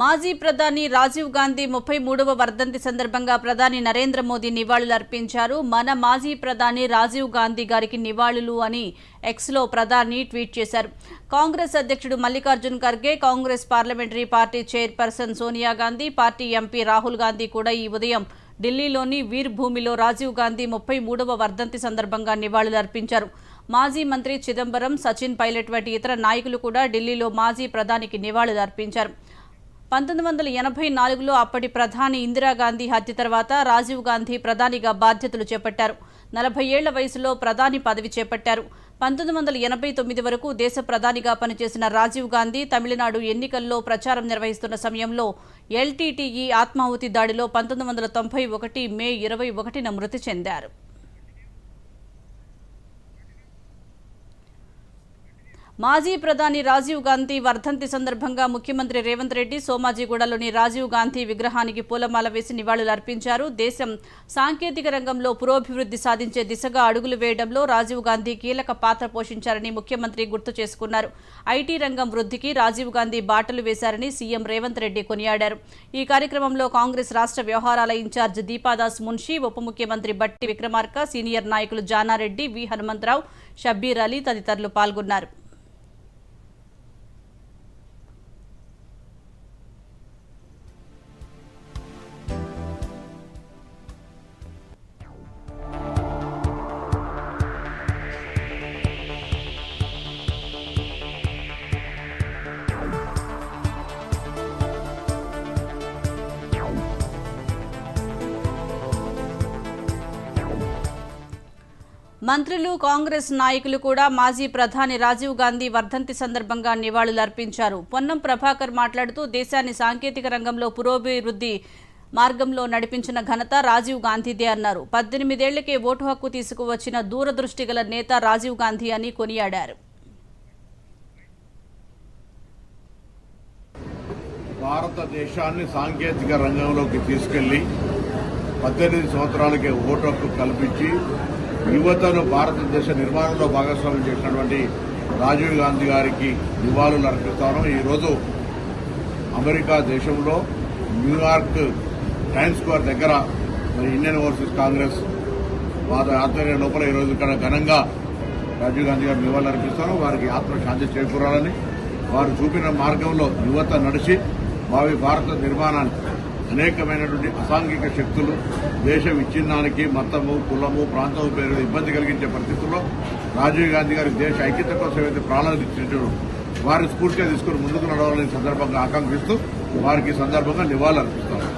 మాజీ ప్రధాని రాజీవ్ గాంధీ ముప్పై మూడవ వర్ధంతి సందర్భంగా ప్రధాని నరేంద్ర మోదీ నివాళులు అర్పించారు. మన మాజీ ప్రధాని రాజీవ్ గాంధీ గారికి నివాళులు అని ఎక్స్లో ప్రధాని ట్వీట్ చేశారు. కాంగ్రెస్ అధ్యక్షుడు Mallikarjun Kharge Congress parliamentary party chairperson Sonia Gandhi party MP Rahul Gandhi కూడా ఈ ఉదయం ఢిల్లీలోని వీర్ భూమిలో రాజీవ్ గాంధీ ముప్పై మూడవ వర్ధంతి సందర్భంగా నివాళులు అర్పించారు. మాజీ మంత్రి చిదంబరం సచిన్ పైలట్ వంటి ఇతర నాయకులు కూడా ఢిల్లీలో మాజీ ప్రధానికి నివాళులు అర్పించారు. పంతొమ్మిది వందల ఎనభై నాలుగులో అప్పటి ప్రధాని ఇందిరాగాంధీ హత్య తర్వాత రాజీవ్ గాంధీ ప్రధానిగా బాధ్యతలు చేపట్టారు. నలభై ఏళ్ళ వయసులో ప్రధాని పదవి చేపట్టారు. పంతొమ్మిది వందల ఎనభై తొమ్మిది వరకు దేశ ప్రధానిగా పనిచేసిన రాజీవ్ గాంధీ తమిళనాడు ఎన్నికల్లో ప్రచారం నిర్వహిస్తున్న సమయంలో ఎల్టీటీఈ ఆత్మాహుతి దాడిలో పంతొమ్మిది వందల తొంభై ఒకటి మే ఇరవై ఒకటిన మృతి చెందారు. మాజీ ప్రధాని రాజీవ్ గాంధీ వర్ధంతి సందర్భంగా ముఖ్యమంత్రి రేవంత్ రెడ్డి సోమాజిగూడలోని రాజీవ్ గాంధీ విగ్రహానికి పూలమాల వేసి నివాళులు అర్పించారు. దేశం సాంకేతిక రంగంలో పురోభివృద్ధి సాధించే దిశగా అడుగులు వేయడంలో రాజీవ్ గాంధీ కీలక పాత్ర పోషించారని ముఖ్యమంత్రి గుర్తు చేసుకున్నారు. ఐటీ రంగం వృద్ధికి రాజీవ్ గాంధీ బాటలు వేశారని సీఎం రేవంత్ రెడ్డి కొనియాడారు. ఈ కార్యక్రమంలో కాంగ్రెస్ రాష్ట్ర వ్యవహారాల ఇన్ఛార్జ్ దీపాదాస్ మున్షి ఉప ముఖ్యమంత్రి బట్టి విక్రమార్క సీనియర్ నాయకులు జానారెడ్డి వి హనుమంతరావు షబ్బీర్ అలీ తదితరులు పాల్గొన్నారు. మంత్రులు కాంగ్రెస్ నాయకులు కూడా మాజీ ప్రధాని రాజీవ్ గాంధీ వర్ధంతి సందర్భంగా నివాళులర్పించారు పొన్నం ప్రభాకర్ మాట్లాడుతూ దేశాన్ని సాంకేతిక రంగంలో పురోభివృద్ధి మార్గంలో నడిపించిన ఘనత రాజీవ్ గాంధీదే అన్నారు. పద్దెనిమిదేళ్ళకే ఓటు హక్కు తీసుకువచ్చిన దూరదృష్టి గల నేత రాజీవ్ గాంధీ అని కొనియాడారు. భారతదేశాన్ని సాంకేతిక రంగంలోకి తీసుకెళ్ళి పద్దెనిమిది సంవత్సరాలకే ఓటు హక్కు కల్పించి యువతను భారతదేశ నిర్మాణంలో భాగస్వామ్యం చేసినటువంటి రాజీవ్ గాంధీ గారికి నివాళులు అర్పిస్తాను. ఈరోజు అమెరికా దేశంలో న్యూయార్క్ టైమ్స్ స్క్వేర్ దగ్గర మరి ఇండియన్ ఓవర్సీస్ కాంగ్రెస్ వారి ఆధ్వర్యం లోపల ఈరోజు ఇక్కడ ఘనంగా రాజీవ్ గాంధీ గారు నివాళులు అర్పిస్తారు. వారికి ఆత్మ శాంతి చేకూరాలని వారు చూపిన మార్గంలో యువత నడిచి భావి భారత నిర్మాణానికి అనేకమైనటువంటి అసాంఘిక శక్తులు దేశ విచ్ఛిన్నానికి మతము కులము ప్రాంతము పేరు ఇబ్బంది కలిగించే పరిస్థితుల్లో రాజీవ్ గాంధీ గారి దేశ ఐక్యత కోసం అయితే ప్రాణాలు ఇచ్చినట్టు వారి స్ఫూర్తిగా తీసుకుని ముందుకు నడవాలని సందర్భంగా ఆకాంక్షిస్తూ వారికి సందర్భంగా నివాళులు అర్పిస్తారు